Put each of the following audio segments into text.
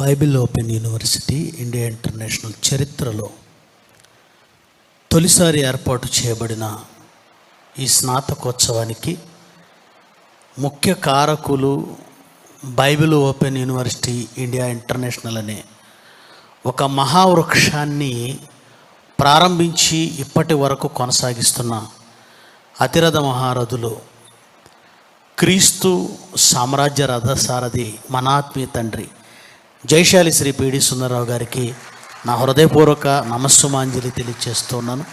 Bible open university India international చరిత్రలో తొలిసారి ఏర్పాటు చేయబడిన ఈ స్నాతకోత్సవానికి ముఖ్య కారకులు Bible open university India international అనే ఒక మహావృక్షాన్ని ప్రారంభించి ఇప్పటి వరకు కొనసాగిస్తున్న అతిరథ మహారథులు క్రీస్తు సామ్రాజ్య రథసారథి మనాత్మీయ తండ్రి జైశాలి శ్రీ పీడి సుందరరావు గారికి నా హృదయపూర్వక నమస్సుమాంజలి తెలియజేస్తున్నాను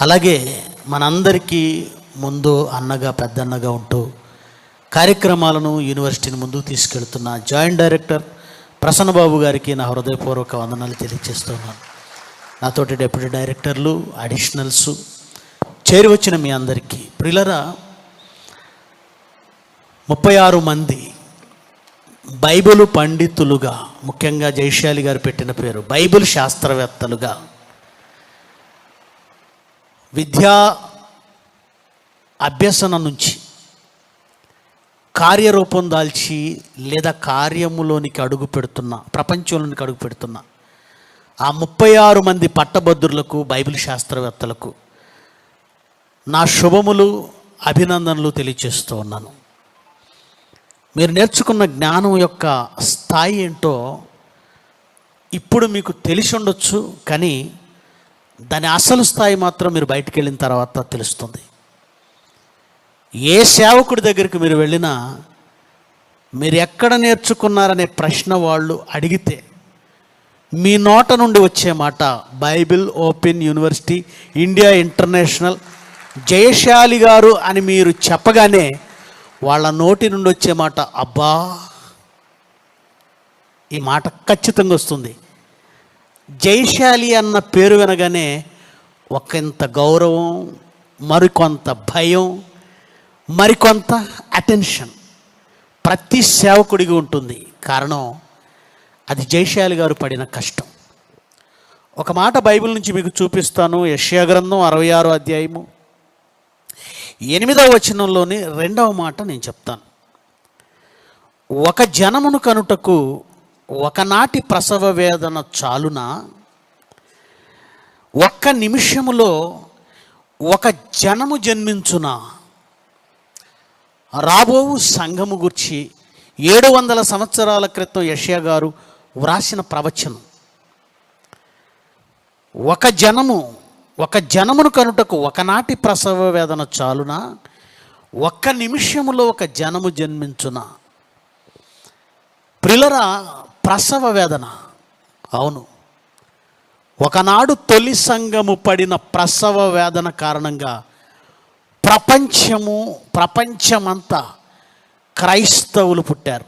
అలాగే మనందరికీ ముందు అన్నగా పెద్దన్నగా ఉంటూ కార్యక్రమాలను యూనివర్సిటీని ముందుకు తీసుకెళ్తున్న జాయింట్ డైరెక్టర్ ప్రసన్నబాబు గారికి నా హృదయపూర్వక వందనాలు తెలియజేస్తున్నాను నాతోటి డెప్యూటీ డైరెక్టర్లు అడిషనల్స్ చేరి వచ్చిన మీ అందరికీ. ప్రిలరా ముప్పై ఆరు మంది బైబిల్ పండితులుగా ముఖ్యంగా జైశాలి గారు పెట్టిన పేరు బైబిల్ శాస్త్రవేత్తలుగా. విద్యా అభ్యసన నుంచి కార్యరూపం దాల్చి లేదా కార్యములోనికి అడుగు పెడుతున్న ప్రపంచంలోనికి అడుగు పెడుతున్న ఆ ముప్పై ఆరు మంది పట్టభద్రులకు బైబిల్ శాస్త్రవేత్తలకు నా శుభములు అభినందనలు తెలియజేస్తూ ఉన్నాను. మీరు నేర్చుకున్న జ్ఞానం యొక్క స్థాయి ఏంటో ఇప్పుడు మీకు తెలిసి ఉండొచ్చు కానీ దాని అసలు స్థాయి మాత్రం మీరు బయటికి వెళ్ళిన తర్వాత తెలుస్తుంది. ఏ సేవకుడి దగ్గరికి మీరు వెళ్ళినా మీరు ఎక్కడ నేర్చుకున్నారనే ప్రశ్న వాళ్ళు అడిగితే మీ నోట నుండి వచ్చే మాట Bible open university India international Jayashali garu అని మీరు చెప్పగానే వాళ్ళ నోటి నుండి వచ్చే మాట అబ్బా! ఈ మాట ఖచ్చితంగా వస్తుంది. జైశాలి అన్న పేరు వినగానే ఒకంత గౌరవం మరికొంత భయం మరికొంత అటెన్షన్ ప్రతి సేవకుడికి ఉంటుంది. కారణం అది జైశాలి గారు పడిన కష్టం. ఒక మాట బైబిల్ నుంచి మీకు చూపిస్తాను. యష్యా గ్రంథం అరవై ఆరో అధ్యాయము. ఎనిమిదవ వచనంలోని రెండవ మాట నేను చెప్తాను. ఒక జనమును కనుటకు ఒకనాటి ప్రసవ వేదన చాలున? ఒక్క నిమిషములో ఒక జనము జన్మించున? రాబోవు సంఘము గుర్చి ఏడు వందల సంవత్సరాల క్రితం యష్యా గారు వ్రాసిన ప్రవచనం. ఒక జనము ఒక జనమును కనుటకు ఒకనాటి ప్రసవ వేదన చాలున? ఒక్క నిమిషములో ఒక జనము జన్మించున? ప్రిలరా ప్రసవ వేదన. అవును. ఒకనాడు తొలి సంఘము పడిన ప్రసవ వేదన కారణంగా ప్రపంచము ప్రపంచమంతా క్రైస్తవులు పుట్టారు.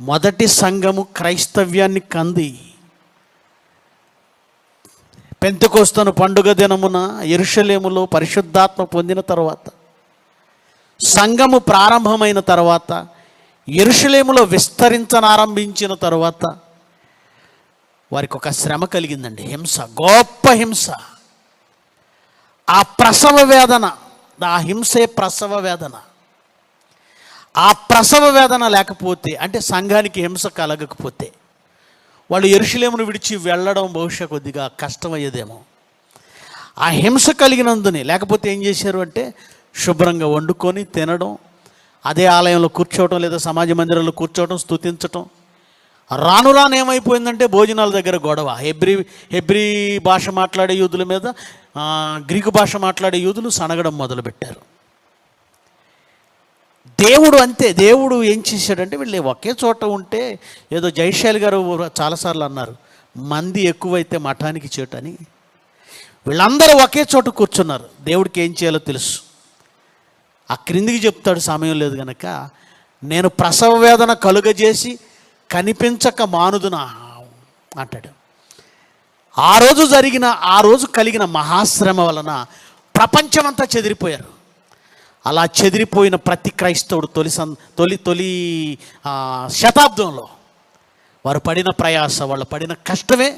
మొదటి సంఘము క్రైస్తవ్యాన్ని కంది. పెంతుకోస్తను పండుగ దినమున ఎరుషలేములో పరిశుద్ధాత్మ పొందిన తర్వాత సంఘము ప్రారంభమైన తర్వాత ఎరుషలేములో విస్తరించనారంభించిన తర్వాత వారికి ఒక శ్రమ కలిగిందండి. హింస గొప్ప హింస. ఆ ప్రసవ వేదన ఆ హింసే ప్రసవ వేదన. ఆ ప్రసవ వేదన లేకపోతే అంటే సంఘానికి హింస కలగకపోతే వాళ్ళు ఎరుషులేమును విడిచి వెళ్ళడం బహుశా కొద్దిగా కష్టమయ్యేదేమో. ఆ హింస కలిగినందుని లేకపోతే ఏం చేశారు అంటే శుభ్రంగా వండుకొని తినడం అదే ఆలయంలో కూర్చోవటం లేదా సమాజ మందిరంలో కూర్చోవటం స్తుతించటం. రాను రాను ఏమైపోయిందంటే భోజనాల దగ్గర గొడవ. హెబ్రి హెబ్రి భాష మాట్లాడే యూదుల మీద గ్రీకు భాష మాట్లాడే యూదులు సనగడం మొదలుపెట్టారు. దేవుడు అంతే దేవుడు ఏం చేశాడంటే వీళ్ళు ఒకే చోట ఉంటే ఏదో జైశాలి గారు చాలాసార్లు అన్నారు మంది ఎక్కువైతే మఠానికి చేటని వీళ్ళందరూ ఒకే చోట కూర్చున్నారు దేవుడికి ఏం చేయాలో తెలుసు. ఆ క్రిందికి చెప్తాడు సమయం లేదు గనక నేను ప్రసవ వేదన కలుగజేసి కనిపించక మానుదునా? అంటాడు. ఆ రోజు జరిగిన ఆ రోజు కలిగిన మహాశ్రమ వలన ప్రపంచమంతా చెదిరిపోయారు. అలా చెదిరిపోయిన ప్రతి క్రైస్తవుడు తొలి సం తొలి తొలి శతాబ్దంలో వారు పడిన ప్రయాస వాళ్ళు పడిన కష్టమే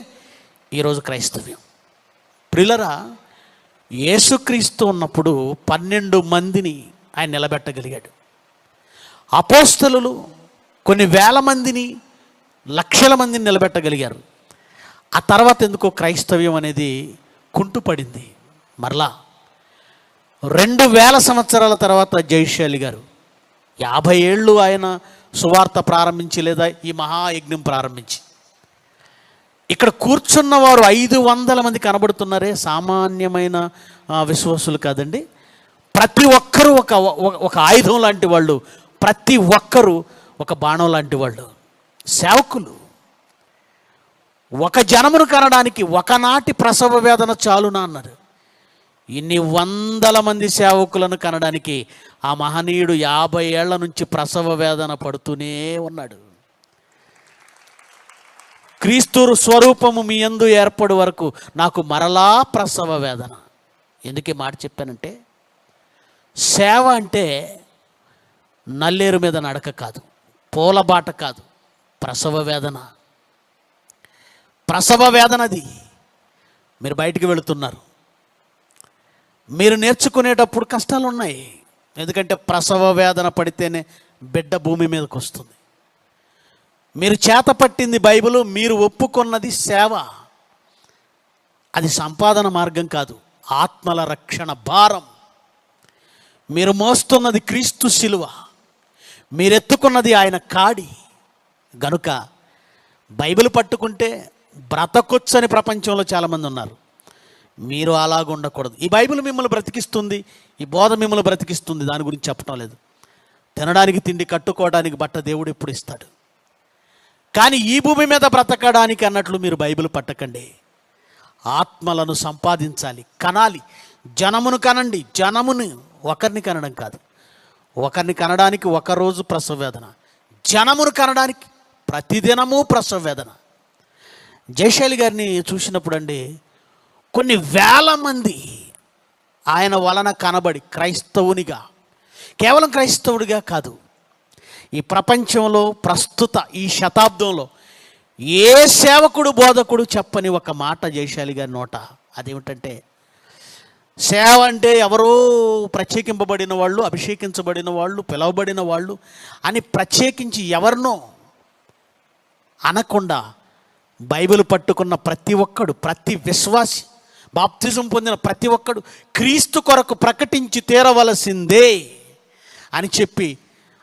ఈరోజు క్రైస్తవ్యం. ప్రిలరా యేసుక్రీస్తు ఉన్నప్పుడు పన్నెండు మందిని ఆయన నిలబెట్టగలిగాడు. అపోస్తలు కొన్ని వేల మందిని లక్షల మందిని నిలబెట్టగలిగారు. ఆ తర్వాత ఎందుకో క్రైస్తవ్యం అనేది కుంటుపడింది. మరలా రెండు వేల సంవత్సరాల తర్వాత జైశాలి గారు. యాభై ఏళ్ళు ఆయన సువార్త ప్రారంభించి లేదా ఈ మహాయజ్ఞం ప్రారంభించి. ఇక్కడ కూర్చున్న వారు ఐదు వందల మంది కనబడుతున్నారే సామాన్యమైన విశ్వాసులు కాదండి. ప్రతి ఒక్కరూ ఒక ఒక- ఒక ఆయుధం లాంటి వాళ్ళు. ప్రతి ఒక్కరూ ఒక బాణం లాంటి వాళ్ళు. సేవకులు. ఒక జనమును కనడానికి ఒకనాటి ప్రసవ వేదన చాలునా అన్నారు. ఇన్ని వందల మంది సేవకులను కనడానికి ఆ మహనీయుడు యాభై ఏళ్ళ నుంచి ప్రసవ వేదన పడుతూనే ఉన్నాడు. క్రీస్తు స్వరూపము మీ యందు ఏర్పడు వరకు నాకు మరలా ప్రసవ వేదన. ఎందుకు మాట చెప్పానంటే సేవ అంటే నల్లేరు మీద నడక కాదు పూలబాట కాదు ప్రసవ వేదన. ప్రసవ వేదనది. మీరు బయటికి వెళుతున్నారు. మీరు నేర్చుకునేటప్పుడు కష్టాలు ఉన్నాయి ఎందుకంటే ప్రసవ వేదన పడితేనే బిడ్డ భూమి మీదకి వస్తుంది మీరు చేత పట్టింది బైబిల్ మీరు ఒప్పుకున్నది సేవ. అది సంపాదన మార్గం కాదు ఆత్మల రక్షణ భారం. మీరు మోస్తున్నది క్రీస్తు శిలువ. మీరెత్తుకున్నది ఆయన కాడి. గనుక బైబిల్ పట్టుకుంటే బ్రతకొచ్చని ప్రపంచంలో చాలామంది ఉన్నారు. మీరు అలాగ ఉండకూడదు. ఈ బైబిల్ మిమ్మల్ని బ్రతికిస్తుంది ఈ బోధ మిమ్మల్ని బ్రతికిస్తుంది దాని గురించి చెప్పడం లేదు. తినడానికి తిండి కట్టుకోవడానికి బట్ట దేవుడు ఎప్పుడు ఇస్తాడు. కానీ ఈ భూమి మీద బ్రతకడానికి అన్నట్లు మీరు బైబిల్ పట్టకండి. ఆత్మలను సంపాదించాలి కనాలి. జనమును కనండి. జనమును ఒకరిని కనడం కాదు. ఒకరిని కనడానికి ఒక రోజు ప్రసవ వేదన. జనమును కనడానికి ప్రతిదినము ప్రసవ వేదన. జయశైలి గారిని చూసినప్పుడు అండి కొన్ని వేల మంది ఆయన వలన కనబడి క్రైస్తవునిగా. కేవలం క్రైస్తవుడిగా కాదు. ఈ ప్రపంచంలో ప్రస్తుత ఈ శతాబ్దంలో ఏ సేవకుడు బోధకుడు చెప్పని ఒక మాట జయశాలి గారి నోట అదేమిటంటే సేవ అంటే ఎవరో ప్రత్యేకింపబడిన వాళ్ళు అభిషేకించబడిన వాళ్ళు పిలవబడిన వాళ్ళు అని ప్రత్యేకించి ఎవరినో అనకుండా బైబిల్ పట్టుకున్న ప్రతి ఒక్కడు ప్రతి విశ్వాసి బాప్తిజం పొందిన ప్రతి ఒక్కడు క్రీస్తు కొరకు ప్రకటించి తీరవలసిందే అని చెప్పి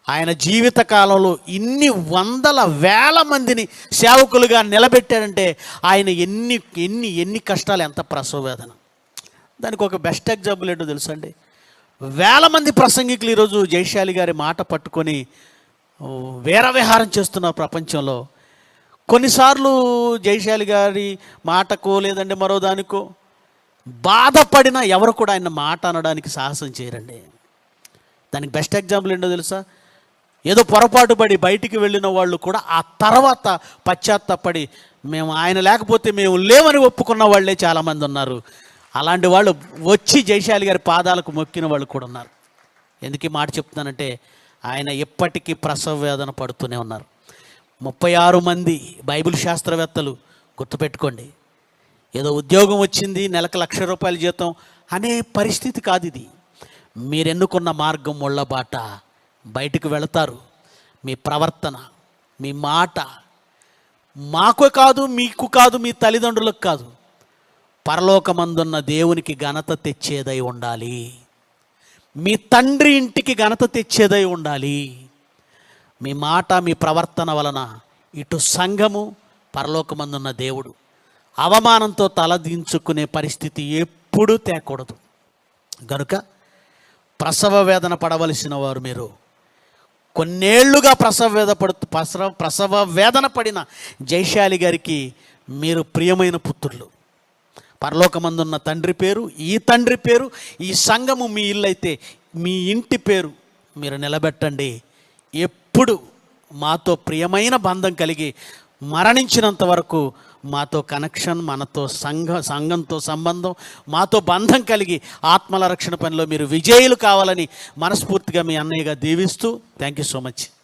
ఆయన జీవిత కాలంలో ఇన్ని వందల వేల మందిని సేవకులుగా నిలబెట్టాడంటే ఆయన ఎన్ని ఎన్ని ఎన్ని కష్టాలు ఎంత ప్రసవవేదన దానికి ఒక బెస్ట్ ఎగ్జాంపుల్ ఏంటో తెలుసండి వేల మంది ప్రసంగికులు ఈరోజు జయశాలి గారి మాట పట్టుకొని వీరవిహారం చేస్తున్న ప్రపంచంలో కొన్నిసార్లు జయశాలి గారి మాటకో లేదంటే మరో దానికో బాధపడిన ఎవరు కూడా ఆయన మాట అనడానికి సాహసం చేయరండి. దానికి బెస్ట్ ఎగ్జాంపుల్ ఏంటో తెలుసా? ఏదో పొరపాటు పడి బయటికి వెళ్ళిన వాళ్ళు కూడా ఆ తర్వాత పశ్చాత్తాపడి మేము ఆయన లేకపోతే మేము లేవని ఒప్పుకున్న వాళ్ళే చాలామంది ఉన్నారు. అలాంటి వాళ్ళు వచ్చి జయశాలి గారి పాదాలకు మొక్కిన వాళ్ళు కూడా ఉన్నారు. ఎందుకు మాట చెప్తున్నానంటే ఆయన ఎప్పటికీ ప్రసవ వేదన పడుతూనే ఉన్నారు. ముప్పై ఆరు మంది బైబిల్ శాస్త్రవేత్తలు గుర్తుపెట్టుకోండి. ఏదో ఉద్యోగం వచ్చింది నెలకు లక్ష రూపాయల జీతం అనే పరిస్థితి కాదు ఇది. మీరు ఎన్నుకున్న మార్గం ముళ్ళ బాట బయటకు వెళతారు. మీ ప్రవర్తన మీ మాట మాకు కాదు మీకు కాదు మీ తల్లిదండ్రులకు కాదు. పరలోకమందున్న దేవునికి ఘనత తెచ్చేదై ఉండాలి. మీ తండ్రి ఇంటికి ఘనత తెచ్చేదై ఉండాలి. మీ మాట మీ ప్రవర్తన వలన ఇటు సంఘము పరలోకమందున్న దేవుడు అవమానంతో తలదించుకునే పరిస్థితి ఎప్పుడూ తేకూడదు. గనుక ప్రసవ వేదన పడవలసిన వారు మీరు కొన్నేళ్ళుగా ప్రసవ వేద పడుతూ ప్రసవ ప్రసవ వేదన పడిన జైశాలి గారికి మీరు ప్రియమైన పుత్రులు. పరలోకమందున్న తండ్రి పేరు ఈ తండ్రి పేరు ఈ సంఘము మీ ఇల్లు అయితే మీ ఇంటి పేరు మీరు నిలబెట్టండి. ఎప్పుడు మాతో ప్రియమైన బంధం కలిగి మరణించినంత వరకు మాతో కనెక్షన్ మనతో సంఘ సంఘంతో సంబంధం మాతో బంధం కలిగి ఆత్మల రక్షణ పనిలో మీరు విజయులు కావాలని మనస్ఫూర్తిగా మీ అన్నయ్యగా దీవిస్తూ థ్యాంక్ యూ సో మచ్.